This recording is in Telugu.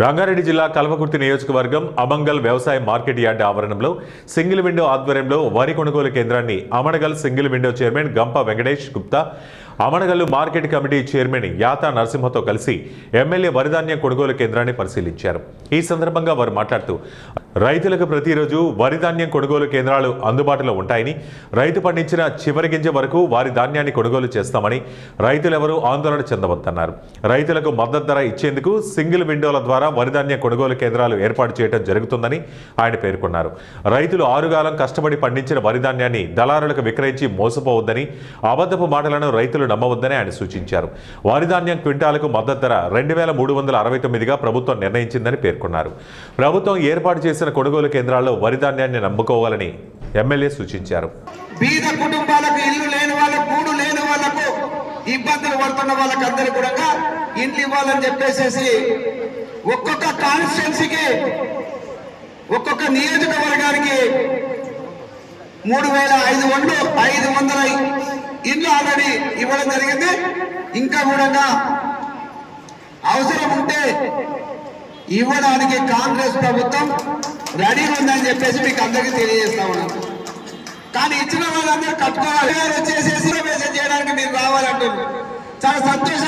రంగారెడ్డి జిల్లా కల్వకుర్తి నియోజకవర్గం అమంగల్ వ్యవసాయ మార్కెట్ యార్డ్ ఆవరణంలో సింగిల్ విండో ఆధ్వర్యంలో వరి కొనుగోలు కేంద్రాన్ని Amangal single window chairman Gampa Venkatesh Gupta Amangal market committee chairman Yata నరసింహతో కలిసి ఎమ్మెల్యే వరిధాన్యం కొనుగోలు కేంద్రాన్ని పరిశీలించారు. ఈ సందర్భంగా వారు మాట్లాడుతూ రైతులకు ప్రతిరోజు వరి ధాన్యం కొనుగోలు కేంద్రాలు అందుబాటులో ఉంటాయని రైతు పండించిన చివరి గింజ వరకు వారి ధాన్యాన్ని కొనుగోలు చేస్తామని రైతులెవరూ ఆందోళన చెందవద్దన్నారు. రైతులకు మద్దతు ధర ఇచ్చేందుకు సింగిల్ విండోల ద్వారా వరిధాన్యం కొనుగోలు కేంద్రాలు ఏర్పాటు చేయడం జరుగుతుందని ఆయన పేర్కొన్నారు. రైతులు ఆరుగాలం కష్టపడి పండించిన వరి ధాన్యాన్ని దళారులకు విక్రయించి మోసపోవద్దని అబద్ధపు మాటలను రైతులు నమ్మవద్దని ఆయన సూచించారు. వరి ధాన్యం క్వింటాలకు మద్దతు ధర రెండు వేల మూడు వందల అరవై తొమ్మిదిగా ప్రభుత్వం నిర్ణయించిందని పేర్కొన్నారు. ప్రభుత్వం ఏర్పాటు చేసిన కొనుగోలు కేంద్రాల్లో వరిధాన్యాన్ని నమ్ముకోవాలని ఎమ్మెల్యే సూచించారు. బీద కుటుంబాలకు ఇల్లు లేని వాళ్ళకు గూడు లేని వాళ్ళకు ఇబ్బందులు పడుతున్న వాళ్ళకి అందరు కూడా ఇండ్లు ఇవ్వాలని చెప్పేసేసి ఒక్కొక్క కాన్స్టిట్యున్సీకి ఒక్కొక్క నియోజకవర్గానికి మూడు వేల ఐదు వందలు ఐదు వందల ఇండ్లు ఆల్రెడీ ఇవ్వడం జరిగింది. ఇంకా కూడా అవసరం ఉంటే ఇవ్వడానికి కాంగ్రెస్ ప్రభుత్వం రెడీగా ఉందని చెప్పేసి మీకు అందరికీ తెలియజేస్తా ఉన్నాను. కానీ ఇచ్చిన వాళ్ళందరూ కట్టుకోవాలి. గారు వచ్చేసేసి చేయడానికి మీరు రావాలంటున్నారు. చాలా సంతోషంగా